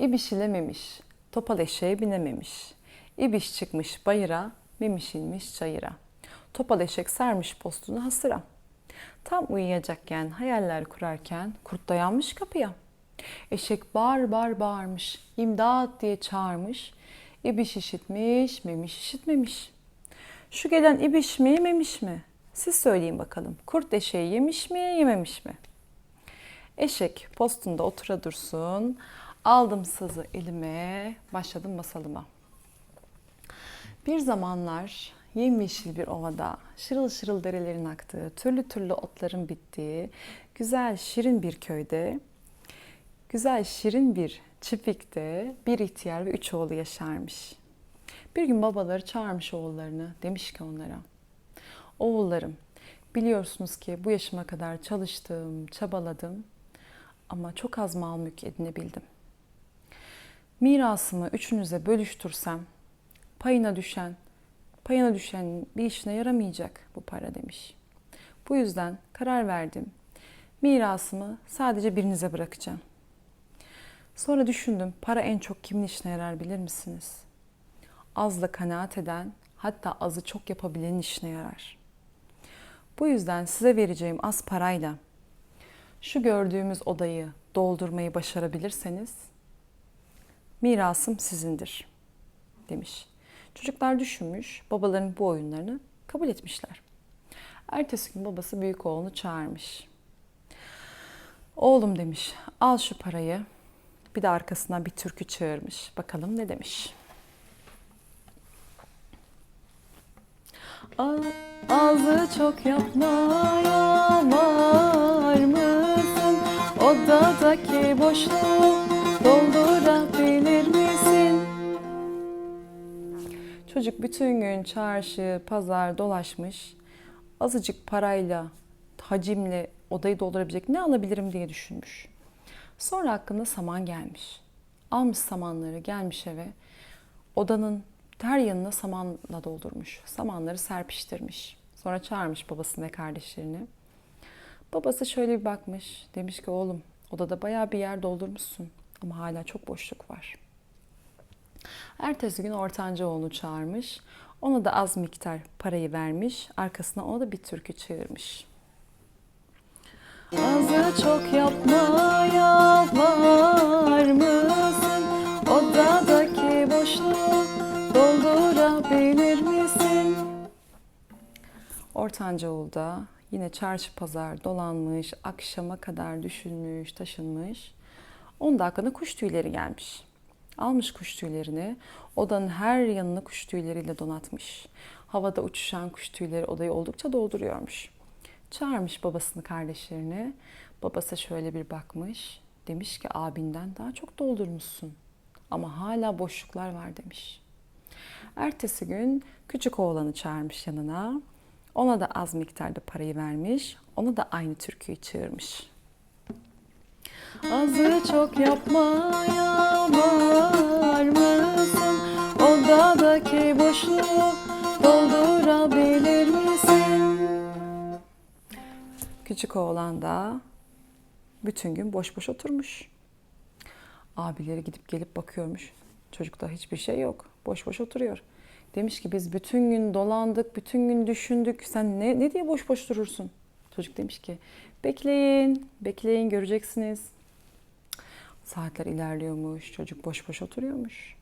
İbiş ile memiş, topal eşeğe binememiş. İbiş çıkmış bayıra, memiş inmiş çayıra. Topal eşek sermiş postunu hasıra. Tam uyuyacakken, hayaller kurarken kurt dayanmış kapıya. Eşek bağır bağır bağırmış, imdat diye çağırmış. İbiş işitmiş, memiş işitmemiş. Şu gelen ibiş mi, memiş mi? Siz söyleyin bakalım. Kurt eşeği yemiş mi, yememiş mi? Eşek postunda otura dursun. Aldım sazı elime, başladım masalıma. Bir zamanlar yemyeşil bir ovada, şırıl şırıl derelerin aktığı, türlü türlü otların bittiği, güzel şirin bir köyde, güzel şirin bir çiftlikte bir ihtiyar ve üç oğlu yaşarmış. Bir gün babaları çağırmış oğullarını, demiş ki onlara, Oğullarım, biliyorsunuz ki bu yaşıma kadar çalıştım, çabaladım ama çok az mal mülk edinebildim. Mirasımı üçünüze bölüştürsem payına düşen, payına düşen bir işine yaramayacak bu para demiş. Bu yüzden karar verdim. Mirasımı sadece birinize bırakacağım. Sonra düşündüm, para en çok kimin işine yarar bilir misiniz? Azla kanaat eden, hatta azı çok yapabilenin işine yarar. Bu yüzden size vereceğim az parayla şu gördüğümüz odayı doldurmayı başarabilirseniz mirasım sizindir demiş. Çocuklar düşünmüş, babaların bu oyunlarını kabul etmişler. Ertesi gün babası büyük oğlunu çağırmış. Oğlum demiş, al şu parayı. Bir de arkasından bir türkü çığırmış. Bakalım ne demiş. Ağzı çok yapmaya var mısın? Odadaki boşluğu Çocuk bütün gün çarşı, pazar dolaşmış. Azıcık parayla, hacimle odayı doldurabilecek ne alabilirim diye düşünmüş. Sonra aklına saman gelmiş. Almış samanları gelmiş eve. Odanın her yanına samanla doldurmuş. Samanları serpiştirmiş. Sonra çağırmış babasını ve kardeşlerini. Babası şöyle bir bakmış. Demiş ki oğlum odada bayağı bir yer doldurmuşsun. Ama hala çok boşluk var. Ertesi gün ortanca oğlunu çağırmış. Ona da az miktar parayı vermiş. Arkasına ona da bir türkü çığırmış. Azı çok yapmaya var mısın? Odadaki boşluğu doldurabilir misin? Ortanca oğul da yine çarşı pazar dolanmış, akşama kadar düşünmüş, taşınmış. Onun da aklına kuş tüyleri gelmiş. Almış kuş tüylerini, odanın her yanını kuş tüyleriyle donatmış. Havada uçuşan kuş tüyleri odayı oldukça dolduruyormuş. Çağırmış babasını, kardeşlerini. Babası şöyle bir bakmış. Demiş ki abinden daha çok doldurmuşsun. Ama hala boşluklar var demiş. Ertesi gün küçük oğlanı çağırmış yanına. Ona da az miktarda parayı vermiş. Ona da aynı türküyü çığırmış. Azı çok yapmaya var mısın? Odadaki boşluğu doldurabilir misin? Küçük oğlan da bütün gün boş boş oturmuş. Abileri gidip gelip bakıyormuş. Çocukta hiçbir şey yok. Boş boş oturuyor. Demiş ki biz bütün gün dolandık, bütün gün düşündük. Sen ne, ne diye boş boş durursun? Çocuk demiş ki bekleyin, bekleyin göreceksiniz. Saatler ilerliyormuş, çocuk boş boş oturuyormuş.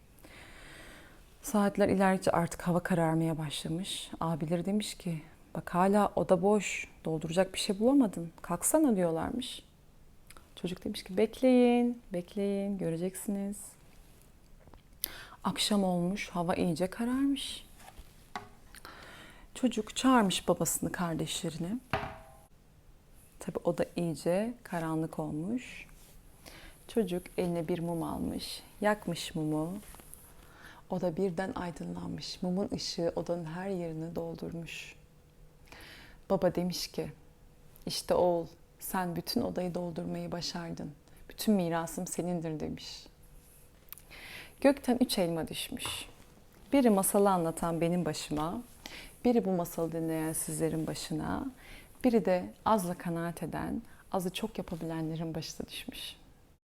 Saatler ilerledikçe artık hava kararmaya başlamış. Abileri demiş ki bak hala oda boş, dolduracak bir şey bulamadın. Kalksana diyorlarmış. Çocuk demiş ki bekleyin, bekleyin göreceksiniz. Akşam olmuş, hava iyice kararmış. Çocuk çağırmış babasını, kardeşlerini. Tabi o da iyice karanlık olmuş. Çocuk eline bir mum almış, yakmış mumu. O da birden aydınlanmış. Mumun ışığı odanın her yerini doldurmuş. Baba demiş ki, işte oğul sen bütün odayı doldurmayı başardın. Bütün mirasım senindir demiş. Gökten üç elma düşmüş. Biri masalı anlatan benim başıma, biri bu masalı dinleyen sizlerin başına, biri de azla kanaat eden, azı çok yapabilenlerin başına düşmüş.